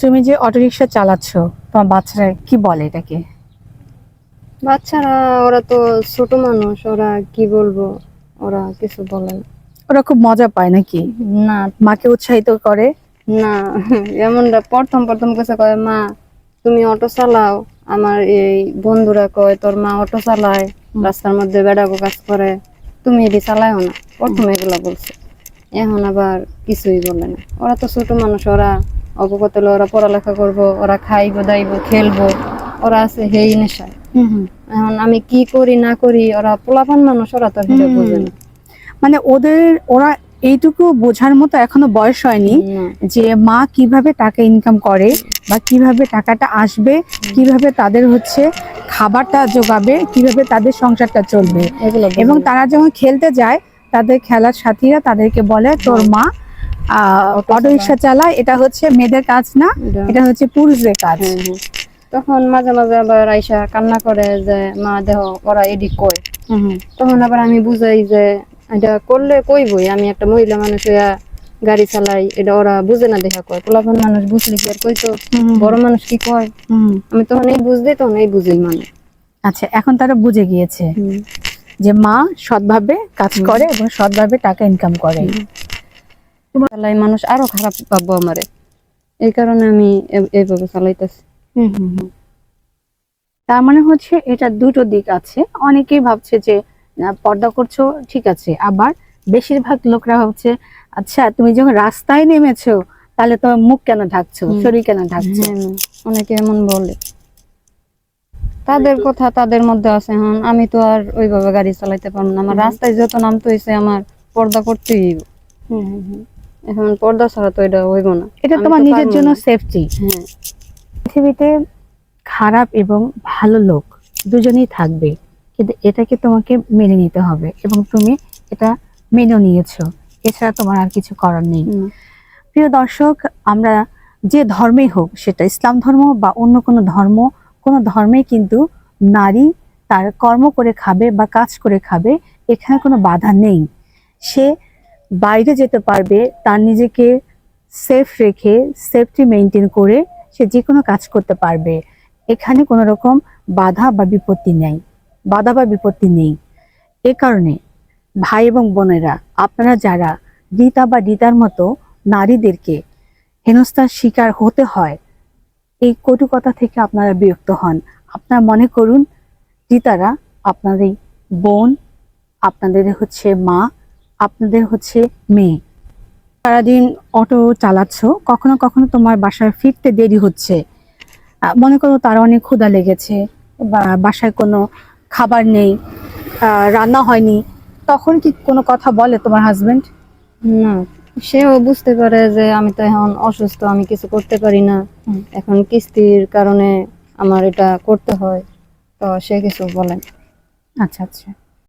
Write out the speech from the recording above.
তুমি যে অটোরিকশা চালাচ্ছ তোমার বাচ্চারা কি বলে এটাকে? বাচ্চারা ওরা তো ছোট মানুষ ওরা কি বলব? ওরা কিছু বলে। ওরা খুব মজা পায় নাকি? না। মাকে উৎসাহিত করে? না এমনটা প্রথম প্রথম কাছে কয় মা তুমি অটো চালাও। আমার এই বন্ধুরা কয় তোর মা অটো চালায় রাস্তার মধ্যে বেড়াগো কাজ করে। তুমি এটি চালাও না। প্রথমে এগুলা বলছে। এখন আবার কিছুই বলে না। ওরা তো ছোট মানুষ ওরা অবগত হলে ওরা পড়ালেখা করব ওরা খাইব দাইব খেলব ওরা আছে হেই নেশায়। এখন আমি কি করি না করি ওরা পোলাপান মানুষ ওরা তো বোঝে না। মানে ওদের ওরা এইটুকু বোঝার মতো এখনও বয়স হয়নি যে মা কীভাবে টাকা ইনকাম করে বা কীভাবে টাকাটা আসবে কীভাবে তাদের হচ্ছে খাবারটা জোগাবে কীভাবে তাদের সংসারটা চলবে। এবং তারা যখন খেলতে যায় তাদের খেলার সাথীরা তাদেরকে বলে তোর মা অটো অটো রিক্সা চালায় এটা হচ্ছে মেয়েদের কাজ না এটা- হচ্ছে পুরুষদের কাজ। হ্যাঁ, হ্যাঁ। তখন মাঝে মাঝে আবার আইসা কান্না করে যে মা দেহ ওরা এডি কয়। তখন আবার আমি বুঝাই যে এটা করলে কইবই আমি একটা মহিলা মানুষ হইয়া গাড়ি চালাই এটা ওরা বুঝে না দেখা কয়। পোলাপান মানুষ বুঝলে কি আর কইতো? বড় মানুষ কি কয়। আমি তখন এই বুঝতে তখন এই বুঝেই মানে। আচ্ছা এখন তারা বুঝে গিয়েছে যে মা সৎভাবে কাজ করে এবং সৎভাবে টাকা ইনকাম করে। তোমার চালাই মানুষ আরও খারাপ পাবো আমারে। এই কারণে আমি এইভাবে চালাইতেছি। হুম হুম হুম। তার মানে হচ্ছে এটা দুটো দিক আছে। অনেকেই ভাবছে যে পর্দা করছ ঠিক আছে। আবার বেশিরভাগ লোকরা ভাবছে আচ্ছা তুমি যখন রাস্তায় নেমেছো তাহলে তোমার মুখ কেন ঢাকছো? শরীর কেন ঢাকছো? অনেকে এমন বলে। তাদের কথা তাদের মধ্যে আছে। এখন আমি তো আর ওইভাবে গাড়ি চালাইতে পারব না। আমার রাস্তায় যত নামতে হয়েছে আমার পর্দা করতেই হুম, হুম। এখন পর্দা ছাড়া তো এটা হইব না। এটা তোমার নিজের জন্য সেফটি হ্যাঁ। পৃথিবীতে খারাপ এবং ভালো লোক দুজনেই থাকবে কিন্তু এটাকে তোমাকে মেনে নিতে হবে এবং তুমি এটা মেনে নিয়েছো। এছাড়া তোমার আর কিছু করার নেই। প্রিয় দর্শক আমরা যে ধর্মেই হোক সেটা ইসলাম ধর্ম বা অন্য কোনো ধর্ম কোনো ধর্মে কিন্তু নারী তার কর্ম করে খাবে বা কাজ করে খাবে এখানে কোনো বাধা নেই। সে বাইরে যেতে পারবে, তার নিজেকে সেফ রেখে সেফটি মেনটেন করে সে যে কোনো কাজ করতে পারবে। এখানে কোনো রকম বাধা বা বিপত্তি নেই। বাধা বা বিপত্তি নেই। এ কারণে ভাই এবং বোনেরা, আপনারা যারা রীতা বা রীতার মতো নারীদেরকে হেনস্থার শিকার হতে হয়, এই কটুকতা থেকে আপনারা বিরক্ত হন। আপনারা মনে করুন রীতারা আপনাদের বোন, আপনাদের হচ্ছে মা আপনাদের হচ্ছে মেয়ে। সারাদিন অটো চালাচ্ছ কখনো কখনো তোমার বাসায় ফিরতে দেরি হচ্ছে। মনে করো তার অনেক ক্ষুধা লেগেছে বা বাসায় কোনো খাবার নেই রান্না হয়নি তখন কি কোনো কথা বলে তোমার হাজবেন্ড না সেও বুঝতে পারে যে আমি তো এখন অসুস্থ আমি কিছু করতে পারি না। এখন কিস্তির কারণে আমার এটা করতে হয় তো সে কিছু বলেন আচ্ছা আচ্ছা।